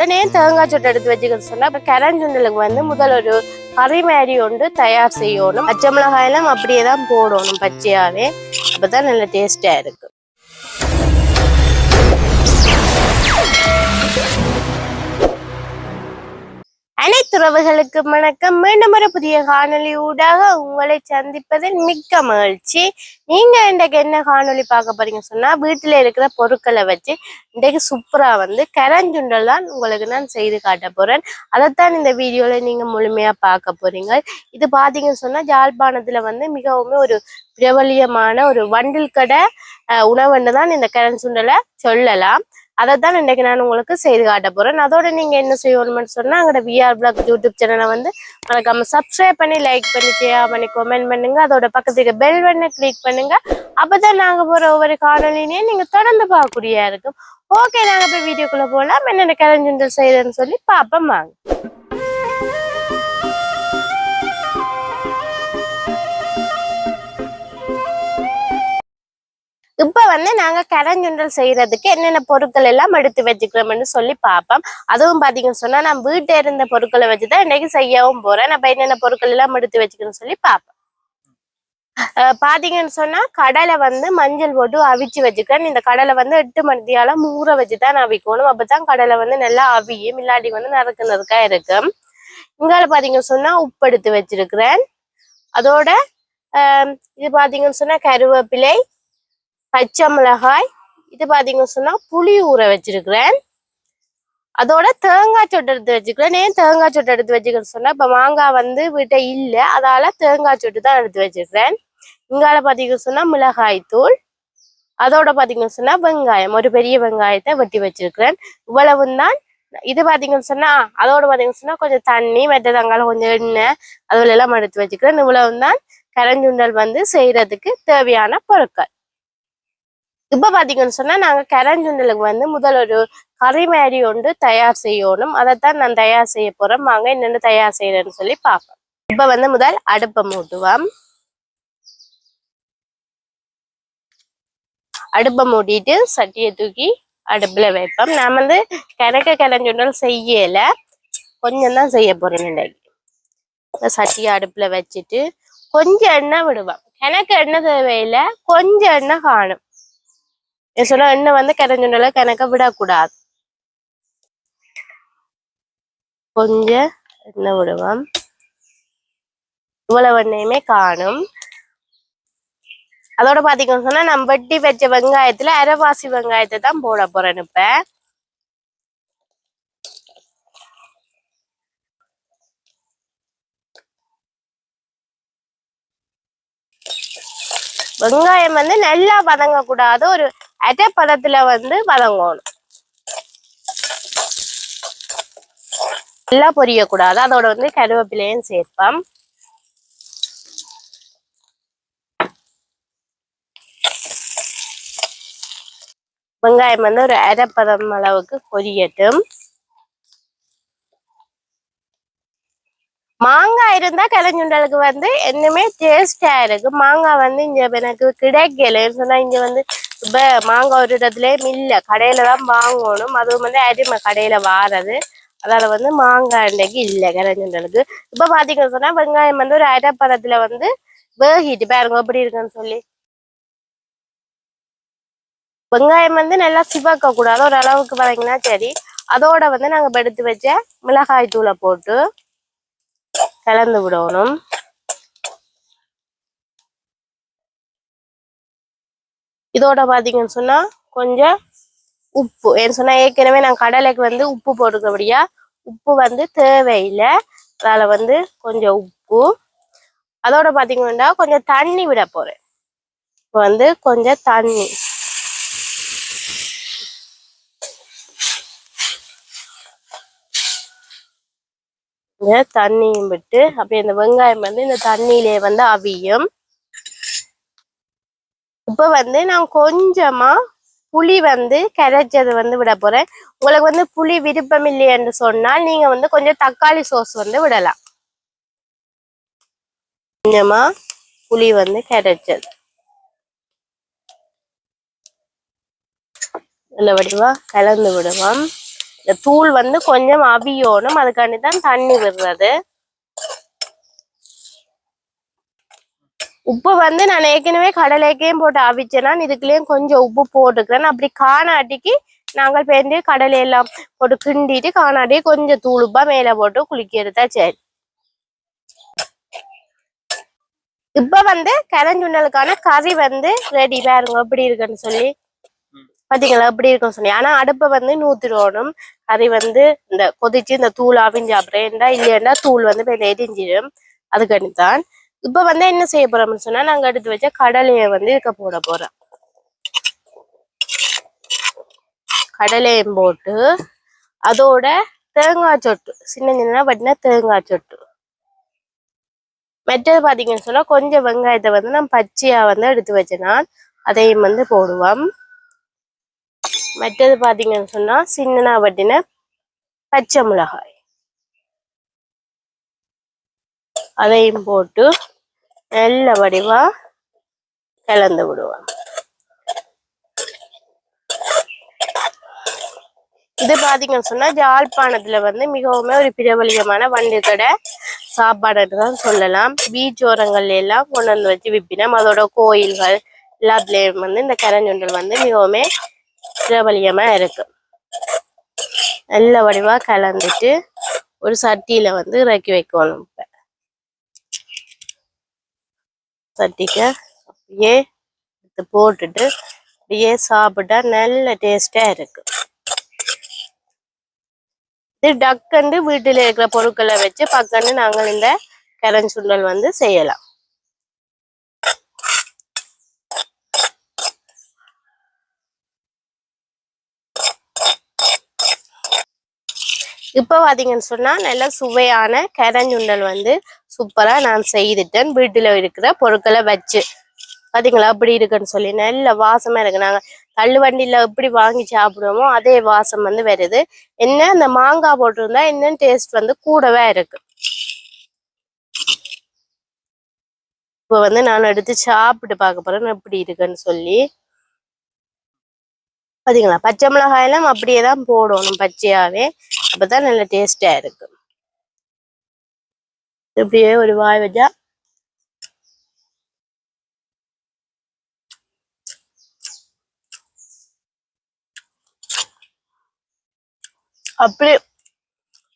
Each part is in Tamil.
உடனே தேங்காய் சொட்டு எடுத்து வச்சுக்கிட்டு சொன்னா இப்ப கரஞ்சுண்டலுக்கு வந்து முதல் ஒரு கறி மாதிரி ஒன்று தயார் செய்யணும். பச்சை மிளகாயெல்லாம் அப்படியே தான் போடணும் பச்சையாவே. அப்பதான் நல்ல டேஸ்டா இருக்கும். உறவுகளுக்கு வணக்கம். மீண்டும் ஒரு புதிய காணொளி ஊடாக உங்களை சந்திப்பதில் மிக்க மகிழ்ச்சி. நீங்க இன்றைக்கு என்ன காணொளி பார்க்க போறீங்க சொன்னா வீட்டுல இருக்கிற பொருட்களை வச்சு இன்றைக்கு சூப்பரா வந்து கரஞ்சுண்டல் தான் உங்களுக்கு நான் செய்து காட்ட போறேன். அதைத்தான் இந்த வீடியோல நீங்க முழுமையா பார்க்க போறீங்க. இது பாத்தீங்கன்னு சொன்னா ஜாழ்ப்பாணத்துல வந்து மிகவும் ஒரு பிரபலியமான ஒரு வண்டில் கடை. உணவுன்னு தான் இந்த கரஞ்சுண்டலை சொல்லலாம். அதைத்தான் இன்றைக்கு நான் உங்களுக்கு செய்து காட்ட போறேன். அதோட நீங்க என்ன செய்யணும்னு சொன்னா எங்களோட விஆர் பிளாக் யூடியூப் சேனலை வந்து மறக்காமல் சப்ஸ்கிரைப் பண்ணி லைக் பண்ணி ஷேர் பண்ணி கமெண்ட் பண்ணுங்க. அதோட பக்கத்துக்கு பெல் பண்ண கிளிக் பண்ணுங்க. அப்பதான் நாங்க போற ஒவ்வொரு காணொலினையும் நீங்க தொடர்ந்து பார்க்கக்கூடியா இருக்கும். ஓகே நாங்க போய் வீடியோக்குள்ள போகலாம் என்னென்ன கலைஞ்சுண்டல் செய்யறேன்னு சொல்லி பார்ப்போம் வாங்க. இப்ப வந்து நாங்க கரஞ்சுண்டல் செய்யறதுக்கு என்னென்ன பொருட்கள் எல்லாம் எடுத்து வச்சுக்கிறோம்னு சொல்லி பார்ப்போம் அதுவும் பாத்தீங்கன்னு சொன்னா நான் வீட்டை இருந்த பொருட்களை வச்சுதான் இன்னைக்கு செய்யவும் போறேன். நம்ம என்னென்ன பொருட்கள் எல்லாம் எடுத்து வச்சுக்கணும்னு சொல்லி பார்ப்போம் பாத்தீங்கன்னு சொன்னா கடலை வந்து மஞ்சள் போட்டு அவிச்சு வச்சுக்கிறேன். இந்த கடலை வந்து எட்டு மணித்தியால ஊற வச்சுதான் அவிக்கணும் அப்பதான் கடலை வந்து நல்லா அவியும். இல்லாட்டி வந்து நறுக்கு நறுக்கா இருக்கும். இங்கால பாத்தீங்கன்னு சொன்னா உப்பு எடுத்து வச்சிருக்கிறேன். அதோட இது பாத்தீங்கன்னு சொன்னா கருவேப்பிலை பச்சை மிளகாய் இது பாத்தீங்கன்னு சொன்னா புளி ஊற வச்சிருக்கிறேன். அதோட தேங்காய் சொட்டு எடுத்து வச்சுக்கிறேன். ஏன் தேங்காய் சொட்டு எடுத்து வச்சுக்கிறேன்னு சொன்னா இப்ப மாங்காய் வந்து வீட்டை இல்ல அதால தேங்காய் சொட்டு தான் எடுத்து வச்சிருக்கிறேன். இங்கால பாத்தீங்கன்னு சொன்னா மிளகாய் தூள் அதோட பாத்தீங்கன்னு சொன்னா வெங்காயம் ஒரு பெரிய வெங்காயத்தை வெட்டி வச்சிருக்கிறேன். இவ்வளவு தான். இது பாத்தீங்கன்னு சொன்னா அதோட பாத்தீங்கன்னு சொன்னா கொஞ்சம் தண்ணி மற்றது கொஞ்சம் எண்ணெய் அதுல எல்லாம் எடுத்து வச்சுக்கிறேன். இவ்வளவு தான். கரஞ்சுண்டல் வந்து செய்யறதுக்கு தேவையான பொருட்கள். இப்போ பார்த்தீங்கன்னு சொன்னா நாங்க கரஞ்சுண்டலுக்கு வந்து முதல் ஒரு கறி மாதிரி ஒன்று தயார் செய்யணும். அதைத்தான் நான் தயார் செய்ய போறேன். வாங்க என்னென்ன தயார் செய்யறேன்னு சொல்லி பார்ப்போம். இப்ப வந்து முதல் அடுப்பை மூட்டுவோம் அடுப்பை மூடிட்டு சட்டியை தூக்கி அடுப்புல வைப்போம். நான் வந்து கிணக்க கரஞ்சுண்டல் செய்யல. கொஞ்சம் தான் செய்ய போகிறேன் இன்னைக்கு சட்டியை அடுப்புல வச்சுட்டு கொஞ்சம் எண்ணெய் விடுவேன் கிணக்கு எண்ணெய் தேவையில்லை. கொஞ்சம் எண்ணெய் காணும். நான் சொன்ன எண்ணெய் வந்து கரைஞ்சுண்டல கணக்க விடக்கூடாது. கொஞ்சம் எண்ணெய் விடுவோம்? இவ்வளவு எண்ணெயுமே காணும். அதோட பாத்தீங்கன்னு சொன்னா நம்ம வெட்டி வச்ச வெங்காயத்துல அரைவாசி வெங்காயத்தை தான் போட போறேன் இப்ப. வெங்காயம் வந்து நல்லா வதங்க கூடாது ஒரு அரை பதத்துல வந்து வதங்கணும். நல்லா பொரியக்கூடாது. அதோட வந்து கருவேப்பிலையும் சேர்ப்போம். வெங்காயம் வந்து ஒரு அரைப்பதம் அளவுக்கு பொரியட்டும். மாங்காய் இருந்தா கிளஞ்சுண்டலுக்கு வந்து என்னமே டேஸ்டா இருக்கு மாங்காய் வந்து இங்க எனக்கு கிடைக்கல. சொன்னா இங்க வந்து இப்ப மாங்காய் ஒரு இடத்துலயும் இல்ல. கடையில் தான் வாங்கணும். அதுவும் வந்து அடிமை கடையில வாரது. அதால வந்து மாங்காய் அண்டைக்கு இல்ல. கிளஞ்சுண்டலுக்கு இப்ப பாத்தீங்கன்னு சொன்னா வெங்காயம் வந்து ஒரு அரைப்பதத்துல வந்து வேகிட்டு. பாருங்க எப்படி இருக்குன்னு சொல்லி. வெங்காயம் வந்து நல்லா சிவக்க கூடாது. ஒரு அளவுக்கு வதங்கினா சரி. அதோட வந்து நாங்க எடுத்து வச்ச மிளகாய் தூளை போட்டு கலந்து விடணும். இதோட பார்த்தீங்கன்னு சொன்னால் கொஞ்சம் உப்பு. ஏன்னு சொன்னால் ஏற்கனவே நான் கடலைக்கு வந்து உப்பு போட்டுக்கபடியா உப்பு வந்து தேவையில்லை. அதில் வந்து கொஞ்சம் உப்பு. அதோட பார்த்தீங்கன்னா கொஞ்சம் தண்ணி விட போகிறேன் இப்போ வந்து கொஞ்சம் தண்ணி. தண்ணியும் விட்டு அப்படியே இந்த வெங்காயம் வந்து இந்த தண்ணியிலே வந்து அவியும். இப்போ வந்து நான் கொஞ்சமா புளி வந்து கரைச்சது வந்து விட போறேன். உங்களுக்கு வந்து புளி விருப்பம் இல்லை என்று சொன்னால் நீங்க வந்து கொஞ்சம் தக்காளி சோஸ் வந்து விடலாம். கொஞ்சமா புளி வந்து கரைச்சது நல்ல வடிவா கலந்து விடுவோம் இந்த தூள் வந்து கொஞ்சம் அவியோணும். அதுக்காண்டி தான் தண்ணி விடுறது. உப்பு வந்து நான் ஏற்கனவே கடலைக்கையும் போட்டு அவிச்சேன்னா இதுக்குள்ளேயும் கொஞ்சம் உப்பு போட்டுக்கிறேன். அப்படி காணாட்டிக்கு நாங்கள் பேருந்து கடலை எல்லாம் போட்டு கிண்டிட்டு காணாட்டி கொஞ்சம் தூளுப்பா மேல போட்டு குளிக்கிறதா சரி. இப்ப வந்து கரஞ்சுண்டலுக்கான கறி வந்து ரெடி பாருங்க எப்படி இருக்குன்னு சொல்லி. பாத்தீங்களா? எப்படி இருக்குன்னு சொல்லி. ஆனா அடுப்பை வந்து நூத்திடணும் கறி வந்து இந்த கொதிச்சு இந்த தூள் அவிஞ்சு அப்படின்னா இல்லையா தூள் வந்து போய் எரிஞ்சிடும் அதுக்காண்டி தான் இப்ப வந்து என்ன செய்ய போறோம்னு சொன்னா நாங்க எடுத்து வச்ச கடலையை வந்து இருக்க போட போறோம். கடலையும் போட்டு அதோட தேங்காய் சொட்டு சின்ன சின்ன வட்டின தேங்காய் சொட்டு. மெட்டது பாத்தீங்கன்னு சொன்னா கொஞ்சம் வெங்காயத்தை வந்து நான் பச்சையா வந்து எடுத்து வச்சேனா அதையும் வந்து போடுவோம். மற்றது பாத்தீங்கன்னு சொன்னா சின்னனா வட்டின பச்சை மிளகாய். அதையும் போட்டு நல்ல வடிவா கலந்து விடுவோம். இது பாத்தீங்கன்னு சொன்னா ஜாழ்ப்பாணத்துல வந்து மிகவும் ஒரு பிரபலியமான வண்டியத்தோட கடை சாப்பாடுன்னு தான் சொல்லலாம். பீச் ஓரங்கள்ல எல்லாம் கொண்டு வந்து வச்சு விற்பினோம் அதோட கோயில்கள் எல்லாத்துலயும் வந்து இந்த கரஞ்சுண்டல் வந்து மிகவும் பிரபலியமா இருக்கு. நல்ல வடிவா கலந்துட்டு ஒரு சட்டியில வந்து இறக்கி வைக்கணும். தட்டிக்க அப்படியே எடுத்து போட்டுட்டு அப்படியே சாப்பிட்டா நல்ல டேஸ்டா இருக்கு. இது டக்குண்டு வீட்டில் இருக்கிற பொருட்களை வச்சு பக்கண்டு நாங்கள் இந்த கரஞ்சுண்டல் வந்து செய்யலாம். இப்போ பார்த்தீங்கன்னு சொன்னா நல்ல சுவையான கரஞ்சுண்டல் வந்து சூப்பரா நான் செய்துட்டேன். வீட்டுல இருக்கிற பொருட்களை வச்சு. பாத்தீங்களா? அப்படி இருக்குன்னு சொல்லி நல்ல வாசமா இருக்கு. நாங்க தள்ளு வண்டியில எப்படி வாங்கி சாப்பிடுவோமோ அதே வாசம் வந்து வருது. என்ன? இந்த மாங்காய் போட்டிருந்தா இன்னும் டேஸ்ட் வந்து கூடவே இருக்கு. இப்போ வந்து நான் எடுத்து சாப்பிட்டு பார்க்க போறேன். எப்படி இருக்குன்னு சொல்லி. பாத்தீங்களா? பச்சை மிளகாயெல்லாம் அப்படியே தான் போடணும் பச்சையாவே. அப்பதான் நல்ல டேஸ்டா இருக்கு. இப்படியே ஒரு வாய் வச்சா அப்படி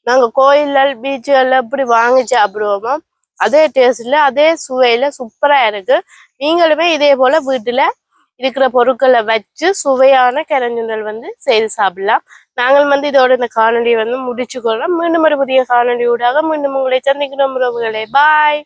நாங்க கோயில்கள் பீச்சுகள்ல இப்படி வாங்கி சாப்பிடுவோமோ? அதே டேஸ்ட்ல அதே சுவையில சூப்பரா இருக்கு. நீங்களுமே இதே போல வீட்டுல இருக்கிற பொருட்களை வச்சு சுவையான கரஞ்சுண்டல் வந்து செய்து சாப்பிடலாம். நாங்கள் வந்து இதோட இந்த காணொலியை வந்து முடிச்சுக்கொள்ளலாம் மீண்டும் ஒரு புதிய காணொலி ஊடாக மீண்டும் உங்களை சந்திக்கிறோம் உறவுகளே. பாய்